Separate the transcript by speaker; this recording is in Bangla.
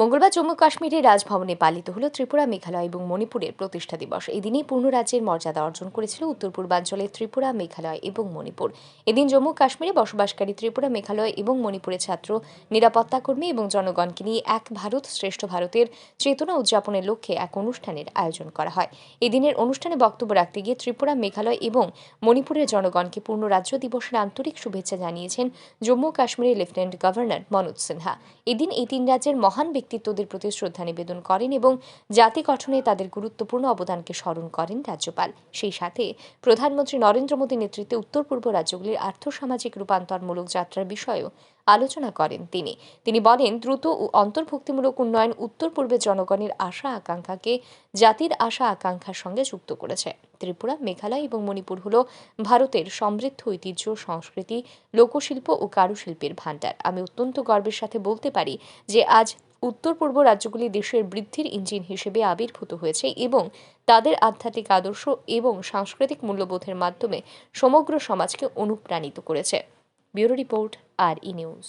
Speaker 1: মঙ্গলবার জম্মু কাশ্মীরের রাজভবনে পালিত হল ত্রিপুরা মেঘালয় এবং মণিপুরের প্রতিষ্ঠা দিবস। এদিনেই পূর্ণ রাজ্যের মর্যাদা অর্জন করেছিল উত্তর পূর্বাঞ্চলের ত্রিপুরা, মেঘালয় এবং মণিপুর। এদিন জম্মু কাশ্মীরে বসবাসকারী ত্রিপুরা, মেঘালয় এবং মণিপুরের ছাত্র, নিরাপত্তা কর্মী এবং জনগণকে নিয়ে এক ভারত শ্রেষ্ঠ ভারতের চেতনা উদযাপনের লক্ষ্যে এক অনুষ্ঠানের আয়োজন করা হয়। এদিনের অনুষ্ঠানে বক্তব্য রাখতে গিয়ে ত্রিপুরা, মেঘালয় এবং মণিপুরের জনগণকে পূর্ণ রাজ্য দিবসের আন্তরিক শুভেচ্ছা জানিয়েছেন জম্মু কাশ্মীরের লেফটেন্যান্ট গভর্নর মনোজ সিনহা। এদিন এই তিন রাজ্যের মহান ব্যক্তিত্বদের প্রতি শ্রদ্ধা নিবেদন করেন এবং জাতি গঠনে তাদের গুরুত্বপূর্ণ অবদানকে স্মরণ করেন রাজ্যপাল। সেই সাথে প্রধানমন্ত্রী নরেন্দ্র মোদী নেতৃত্বে উত্তর পূর্ব রাজ্যগুলির আর্থসামাজিক রূপান্তরমূলক যাত্রার বিষয়েও আলোচনা করেন তিনি। তিনি বলেন, দ্রুত ও অন্তর্ভুক্তিমূলক উন্নয়ন উত্তর পূর্বের জনগণের আশা আকাঙ্ক্ষাকে জাতির আশা আকাঙ্ক্ষার সঙ্গে যুক্ত করেছে। ত্রিপুরা, মেঘালয় এবং মণিপুর হল ভারতের সমৃদ্ধ ঐতিহ্য, সংস্কৃতি, লোকশিল্প ও কারুশিল্পের ভাণ্ডার। আমি অত্যন্ত গর্বের সাথে বলতে পারি যে আজ উত্তর পূর্ব রাজ্যগুলি দেশের বৃদ্ধির ইঞ্জিন হিসেবে আবির্ভূত হয়েছে এবং তাদের আধ্যাত্মিক আদর্শ এবং সাংস্কৃতিক মূল্যবোধের মাধ্যমে সমগ্র সমাজকে অনুপ্রাণিত করেছে। Bureau report, R E news.